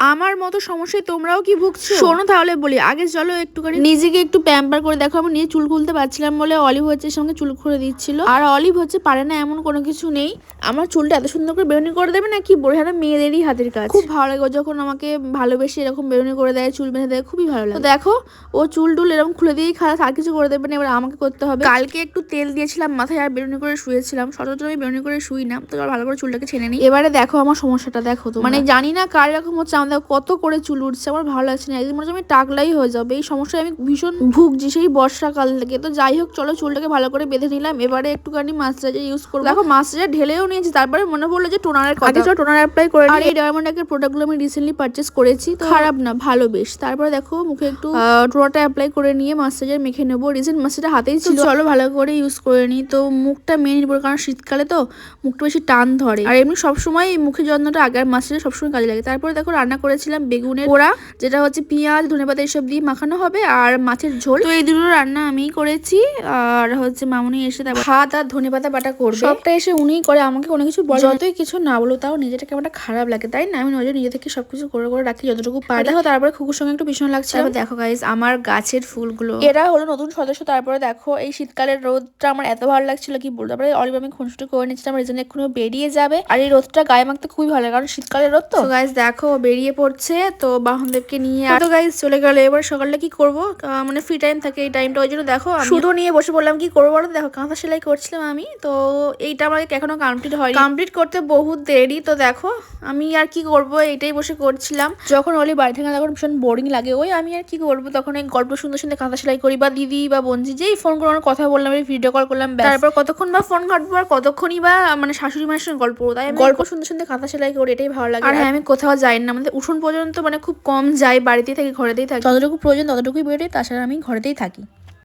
আমার মতো সমস্যায় তোমরাও কি ভুগছো? শোনো তাহলে বলি আগে চলো একটুখানি নিজেকে একটু প্যাম্পার করে দেখো। আমি নিজে চুল খুলতে পারছিলাম বলে অলিভ হচ্ছে সঙ্গে চুল খুলে দিচ্ছিল। আর অলিভ হচ্ছে পারে না এমন কোনো কিছু নেই। আমার চুলটা এত সুন্দর করে বেরুনি করে দেবে না কি বলে হ্যাঁ মেয়েদেরই হাতের কাজ। খুব ভালো লাগে যখন আমাকে ভালোবেসে এরকম বেরুনি করে দেয় চুল বেঁধে দেয় খুবই ভালো লাগে। দেখো ও চুল টুল এরকম খুলে দিয়েই খারাপ আর কিছু করে দেবে না এবার আমাকে করতে হবে। কালকে একটু তেল দিয়েছিলাম মাথায় আর বেরুনি করে শুয়েছিলাম। সচরাচর আমি বেরুনি করে শুই না তো ভালো করে চুলটাকে ছেড়ে নিই। এবারে দেখো আমার সমস্যাটা দেখো তো মানে জানি না কার এরকম হচ্ছে আমাদের কত করে চুল উঠছে আমার ভালো লাগছে না। একদিন মনে হচ্ছে আমি টাকলাই হয়ে যাবে। এই সমস্যায় আমি ভীষণ ভুগছি সেই বর্ষাকাল থেকে। তো যাই হোক চলো চুলটাকে ভালো করে বেঁধে নিলাম। এবারে একটুখানি মাস্টারাইজার ইউজ করব। দেখো মাস্টারাইজার ঢেলেও নিয়েছি তারপরে মনে পড়ল যে টোনারের কথা। চলো টোনার অ্যাপ্লাই করে আর এই ডায়মন্ড এর প্রোডাক্টগুলো আমি রিসেন্টলি পারচেস করেছি তো খারাপ না। ভালো বেশ। তারপরে দেখো মুখে একটু টোনারটা অ্যাপ্লাই করে নিয়ে মাস্টারাইজার মেখে নেব। রিসেন্ট মাস্টারটা হাতেই ছিল। চলো ভালো করে ইউজ করে নিই। তো মুখটা মেনে নিবো কারণ শীতকালে তো মুখটা বেশি টান ধরে। আর এমনি সবসময় মুখের যত্নটা আগের মাস্টারে সবসময় কাজে লাগে। তারপরে দেখো রান্না করেছিলাম বেগুনের পোড়া। যেটা হচ্ছে পেঁয়াজ ধনেপাতা এসব দিয়ে মাখানো হবে আর মাছের ঝোল। তো এই দুটো রান্না আমিই করেছি আর হচ্ছে মামুনি এসে তারপর ভাত আর ধনেপাতা বাটা করবে। সবটা এসে উনিই করে আমাকে কোনো কিছু বলে যতই কিছু না বলো তাও নিজেটা কেমন একটা খারাপ লাগে তাই না? আমি নজর নিজে থেকে সবকিছু করে করে রাখি যতটুকু পারি। দেখো তারপরে খুকুর সঙ্গে একটু ভীষণ লাগছে তারপর দেখো গাইজ আমার গাছের ফুলগুলো। এরা হলো নতুন সদস্য তারপরে দেখো এই শীতকালের রোদটা আমার এত ভালো লাগছিল কি বলব? তারপরে অলিভ আমি খুনসুটি করে নিচ্ছিলাম এই জন্য এক্ষুনি বেরিয়ে যাবে। আর এই রোদটা গায়ে মাখতে খুবই ভালো লাগে কারণ শীতকালের রোদ তো। গাইজ দেখো বেরিয়ে পড়ছে তো বাহনদেরকে নিয়ে তো গাইজ চলে গেল। এবার সকালটা কি করব? মানে ফ্রি টাইম থাকে এই টাইমটা ওই জন্য দেখো শুধু নিয়ে বসে বললাম কি করব বলো? দেখো কাঁথা সেলাই করছিলাম আমি তো এইটা আমার এখনও কমপ্লিট হয়নি। কমপ্লিট করতে বহুত দেরি তো দেখো আমি আর কি করব? এইটাই বসে করছিলাম। যখন অলি বাড়ি থেকে তখন ভীষণ বোরিং লাগে। ওই আমি আর কি করব? তখন এই গল্প সুন্দর সুন্দর কাঁথা সেলাই করি বা দিদি বা বঞ্জি যেই ফোন করে আমার কথা বললাম ভিডিও কল করলাম তারপর কতক্ষণ বা ফোন ঘাটবো আর কতক্ষণই বা মানে শাশুড়ি মায়ের সঙ্গে গল্প করব? তাই গল্প সুন্দর সুন্দর কাঁথা সেলাই করি এটাই ভালো লাগে। আর হ্যাঁ আমি কোথাও যাই না আমাদের উঠোন পর্যন্ত মানে খুব কম যাই বাড়িতেই থাকি, ঘরেতেই থাকি। যতটুকু প্রয়োজন ততটুকুই বেরোই তাছাড়া আমি ঘরেতেই থাকি।